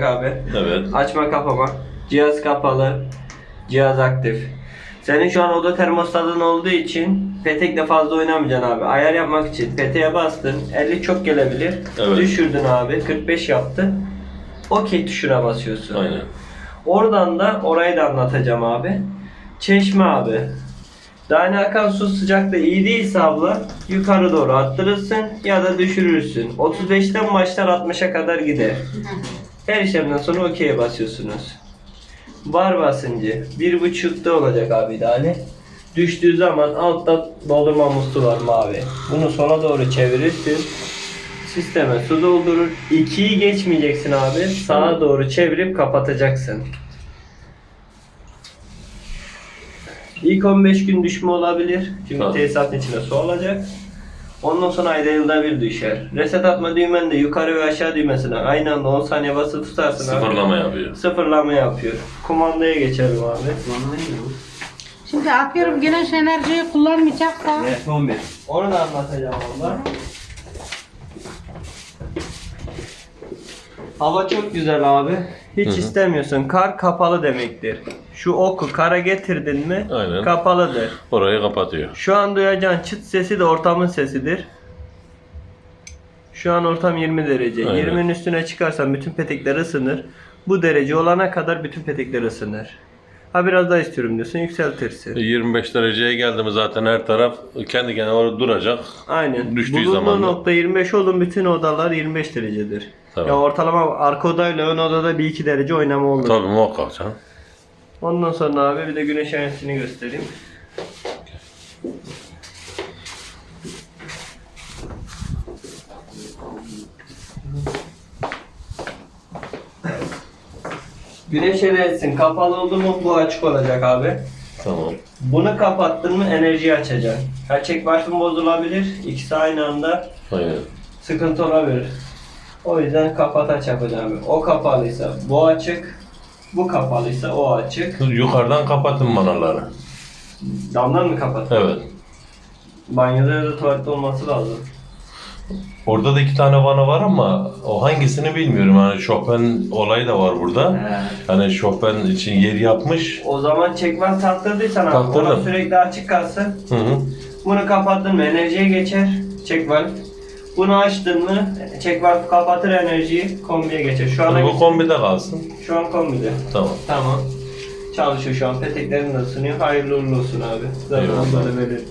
abi. Evet. Açma kapama. Cihaz kapalı. Cihaz aktif. Senin şu an oda termostatın olduğu için petekle fazla oynamayacaksın abi. Ayar yapmak için peteğe bastın. 50 çok gelebilir. Evet. Düşürdün abi. 45 yaptı. Okey tuşuna basıyorsun. Aynen. Oradan da orayı da anlatacağım abi. Çeşme abi. Dane akan su sıcaklığı iyi değilse abla yukarı doğru attırırsın ya da düşürürsün. 35'ten başlar 60'a kadar gider. Her işlemden sonra okey'e basıyorsunuz. Bar basıncı bir buçukta olacak abi ideali. Düştüğü zaman altta doldurma musluğu var mavi. Bunu sola doğru çevirirsin. Sisteme su doldurur. 2'yi geçmeyeceksin abi. Sağa doğru çevirip kapatacaksın. İlk 15 gün düşme olabilir. Çünkü tesisatın içine su olacak. Ondan sonra ayda yılda bir düşer. Reset atma düğmen de yukarı ve aşağı düğmesine aynı anda 10 saniye basılı tutarsın abi. Sıfırlama yapıyor. Sıfırlama yapıyor. Kumandaya geçelim abi. Şimdi atıyorum güneş enerjiyi kullanmayacaksa Evet 11. Onu da anlatacağım valla. Hava çok güzel abi. Hiç Hı hı. istemiyorsun. Kar kapalı demektir. Şu oku kara getirdin mi Aynen. kapalıdır. Orayı kapatıyor. Şu an duyacağın çıt sesi de ortamın sesidir. Şu an ortam 20 derece. Aynen. 20'nin üstüne çıkarsan bütün petekler ısınır. Bu derece olana kadar bütün petekler ısınır. Ha biraz daha istiyorum diyorsun yükseltirsin. 25 dereceye geldi mi zaten her taraf kendi kendine orada duracak. Aynen. Düştüğü Bulunduğu zaman da- nokta 25 olun bütün odalar 25 derecedir. Tamam. Ya ortalama arka odayla ön odada bir iki derece oynama olur. Tabii muhakkak canım. Ondan sonra abi bir de güneş enerjisini göstereyim. Güneş enerjisinin kapalı oldu mu bu açık olacak abi. Tamam. Bunu kapattın mı enerjiyi açacaksın. Ha çek bozulabilir. İkisi aynı anda Aynen. sıkıntı olabilir. O yüzden kapat aç yapacağım. O kapalıysa bu açık, bu kapalıysa o açık. Yukarıdan kapatın manaları. Damdan mı kapat? Evet. Banyoda ya da tuvalette olması lazım. Orada da iki tane vana var ama o hangisini bilmiyorum. Hani Chopin olayı da var burada. Hani Chopin için yer yapmış. O zaman çekmez taktırdıysan abi Taktırdım. ona sürekli açık kalsın. Hı hı. Bunu kapattın mı enerjiye geçer. Çek valve. Bunu açtın mı çek valve kapatır enerjiyi kombiye geçer. Şu an Bu kombide kalsın. şu an kombide. Tamam. Tamam. Çalışıyor şu an. Peteklerin de ısınıyor. Hayırlı uğurlu olsun abi. Zaten Eyvallah.